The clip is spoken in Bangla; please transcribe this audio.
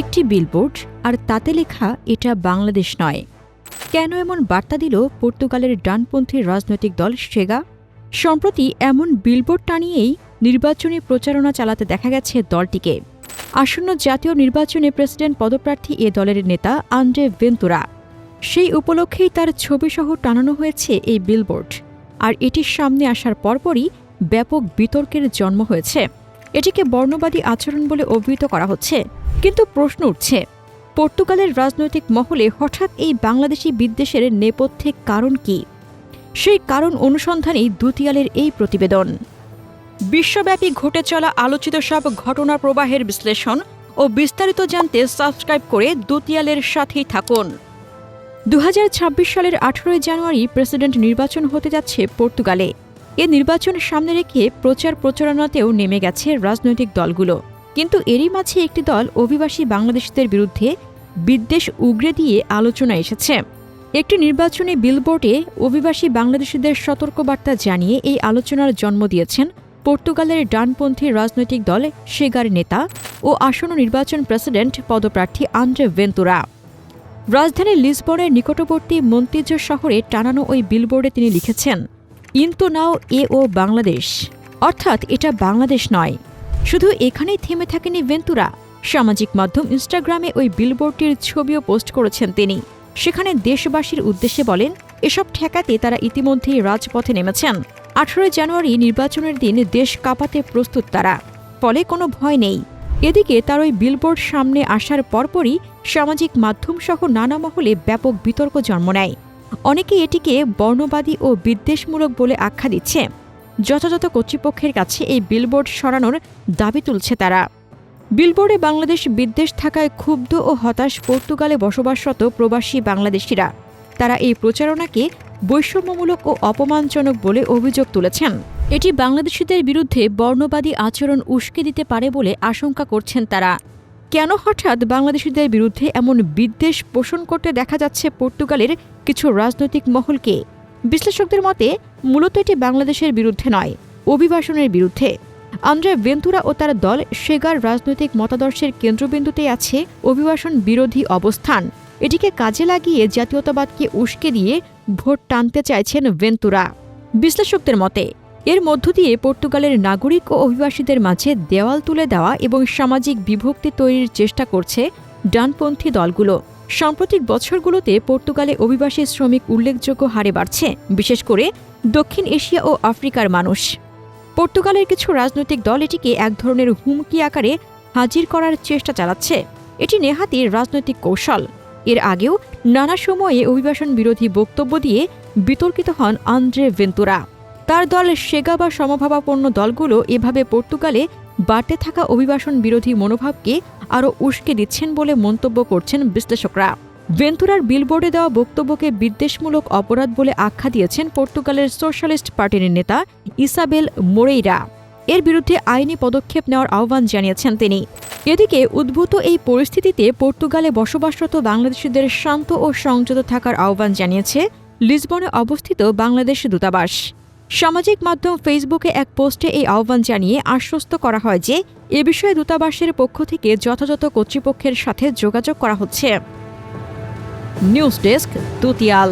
একটি বিলবোর্ড আর তাতে লেখা, এটা বাংলাদেশ নয়। কেন এমন বার্তা দিল পর্তুগালের ডানপন্থী রাজনৈতিক দল সেগা সম্প্রতি এমন বিলবোর্ড টানিয়েই নির্বাচনী প্রচারণা চালাতে দেখা গেছে দলটিকে। আসন্ন জাতীয় নির্বাচনে প্রেসিডেন্ট পদপ্রার্থী এ দলের নেতা আন্দ্রে ভেন্তুরা। সেই উপলক্ষেই তার ছবিসহ টানানো হয়েছে এই বিলবোর্ড আর এটির সামনে আসার পরপরই ব্যাপক বিতর্কের জন্ম হয়েছে। এটিকে বর্ণবাদী আচরণ বলে অভিহিত করা হচ্ছে। কিন্তু প্রশ্ন উঠছে, পর্তুগালের রাজনৈতিক মহলে হঠাৎ এই বাংলাদেশি বিদ্বেষের নেপথ্যে কারণ কি? সেই কারণ অনুসন্ধানেই দুতিয়ালের এই প্রতিবেদন। বিশ্বব্যাপী ঘটে চলা আলোচিত সব ঘটনা প্রবাহের বিশ্লেষণ ও বিস্তারিত জানতে সাবস্ক্রাইব করে দুতিয়ালের সাথেই থাকুন। দু হাজার ছাব্বিশ সালের আঠেরোই জানুয়ারি প্রেসিডেন্ট নির্বাচন হতে যাচ্ছে পর্তুগালে। এ নির্বাচন সামনে রেখে প্রচার প্রচারণাতেও নেমে গেছে রাজনৈতিক দলগুলো। কিন্তু এরই মাঝে একটি দল অভিবাসী বাংলাদেশিদের বিরুদ্ধে বিদ্বেষ উগরে দিয়ে আলোচনা এসেছে। একটি নির্বাচনী বিলবোর্ডে অভিবাসী বাংলাদেশিদের সতর্কবার্তা জানিয়ে এই আলোচনার জন্ম দিয়েছেন পর্তুগালের ডানপন্থী রাজনৈতিক দল সেগার নেতা ও আসন্ন নির্বাচন প্রেসিডেন্ট পদপ্রার্থী আন্দ্রে ভেন্তুরা। রাজধানী লিসবনের নিকটবর্তী মন্তিজ শহরে টানানো ওই বিলবোর্ডে তিনি লিখেছেন ইন্তু নাও এ ও বাংলাদেশ। অর্থাৎ এটা বাংলাদেশ নয়। শুধু এখানেই থেমে থাকেনি ভেন্তুরা সামাজিক মাধ্যম ইনস্টাগ্রামে ওই বিলবোর্ডটির ছবিও পোস্ট করেছেন তিনি। সেখানে দেশবাসীর উদ্দেশ্যে বলেন, এসব ঠেকাতে তারা ইতিমধ্যেই রাজপথে নেমেছেন। আঠারোই জানুয়ারি নির্বাচনের দিন দেশ কাঁপাতে প্রস্তুত তারা। ফলে কোনো ভয় নেই। এদিকে তার ওই বিলবোর্ড সামনে আসার পরপরই সামাজিক মাধ্যমসহ নানা মহলে ব্যাপক বিতর্ক জন্ম নেয়। অনেকে এটিকে বর্ণবাদী ও বিদ্বেষমূলক বলে আখ্যা দিচ্ছে। যথাযথ কর্তৃপক্ষের কাছে এই বিলবোর্ড সরানোর দাবি তুলছে তারা। বিলবোর্ডে বাংলাদেশ বিদ্বেষ থাকায় ক্ষুব্ধ ও হতাশ পর্তুগালে বসবাসরত প্রবাসী বাংলাদেশিরা। তারা এই প্রচারণাকে বৈষম্যমূলক ও অপমানজনক বলে অভিযোগ তুলেছেন। এটি বাংলাদেশিদের বিরুদ্ধে বর্ণবাদী আচরণ উস্কে দিতে পারে বলে আশঙ্কা করছেন তারা। কেন হঠাৎ বাংলাদেশিদের বিরুদ্ধে এমন বিদ্বেষ পোষণ করতে দেখা যাচ্ছে পর্তুগালের কিছু রাজনৈতিক মহলকে? বিশ্লেষকদের মতে, মূলত এটি বাংলাদেশের বিরুদ্ধে নয়, অভিবাসনের বিরুদ্ধে। আন্দ্রে ভেন্তুরা ও তার দল সেগার রাজনৈতিক মতাদর্শের কেন্দ্রবিন্দুতে আছে অভিবাসন বিরোধী অবস্থান। এটিকে কাজে লাগিয়ে জাতীয়তাবাদকে উস্কে দিয়ে ভোট টানতে চাইছেন ভেন্তুরা। বিশ্লেষকদের মতে মধ্য দিয়ে পর্তুগালের নাগরিক ও অভিবাসীদের মাঝে দেওয়াল তুলে দেওয়া এবং সামাজিক বিভক্তি তৈরির চেষ্টা করছে ডানপন্থী দলগুলো। সাম্প্রতিক বছরগুলোতে পর্তুগালে অভিবাসী শ্রমিক উল্লেখযোগ্য হারে বাড়ছে, বিশেষ করে দক্ষিণ এশিয়া ও আফ্রিকার মানুষ। পর্তুগালের কিছু রাজনৈতিক দল এটিকে এক ধরনের হুমকি আকারে হাজির করার চেষ্টা চালাচ্ছে। এটি নেহাতি রাজনৈতিক কৌশল। এর আগেও নানা সময়ে অভিবাসন বিরোধী বক্তব্য দিয়ে বিতর্কিত হন আন্দ্রে ভেন্তুরা। তার দল সেগা বা সমভাবাপন্ন দলগুলো এভাবে পর্তুগালে বাড়তে থাকা অভিবাসন বিরোধী মনোভাবকে আরও উস্কে দিচ্ছেন বলে মন্তব্য করছেন বিশ্লেষকরা। ভেন্তুরার বিলবোর্ডে দেওয়া বক্তব্যকে বিদ্বেষমূলক অপরাধ বলে আখ্যা দিয়েছেন পর্তুগালের সোশ্যালিস্ট পার্টির নেতা ইসাবেল মোরেইরা। এর বিরুদ্ধে আইনি পদক্ষেপ নেওয়ার আহ্বান জানিয়েছেন তিনি। এদিকে উদ্ভূত এই পরিস্থিতিতে পর্তুগালে বসবাসরত বাংলাদেশিদের শান্ত ও সংযত থাকার আহ্বান জানিয়েছে লিসবনে অবস্থিত বাংলাদেশ দূতাবাস। সামাজিক মাধ্যম ফেসবুকে এক পোস্টে এই আহ্বান জানিয়ে আশ্বস্ত করা হয় যে এ বিষয়ে দূতাবাসের পক্ষ থেকে যথাযথ কর্তৃপক্ষের সাথে যোগাযোগ করা হচ্ছে। News desk, Dutiyal.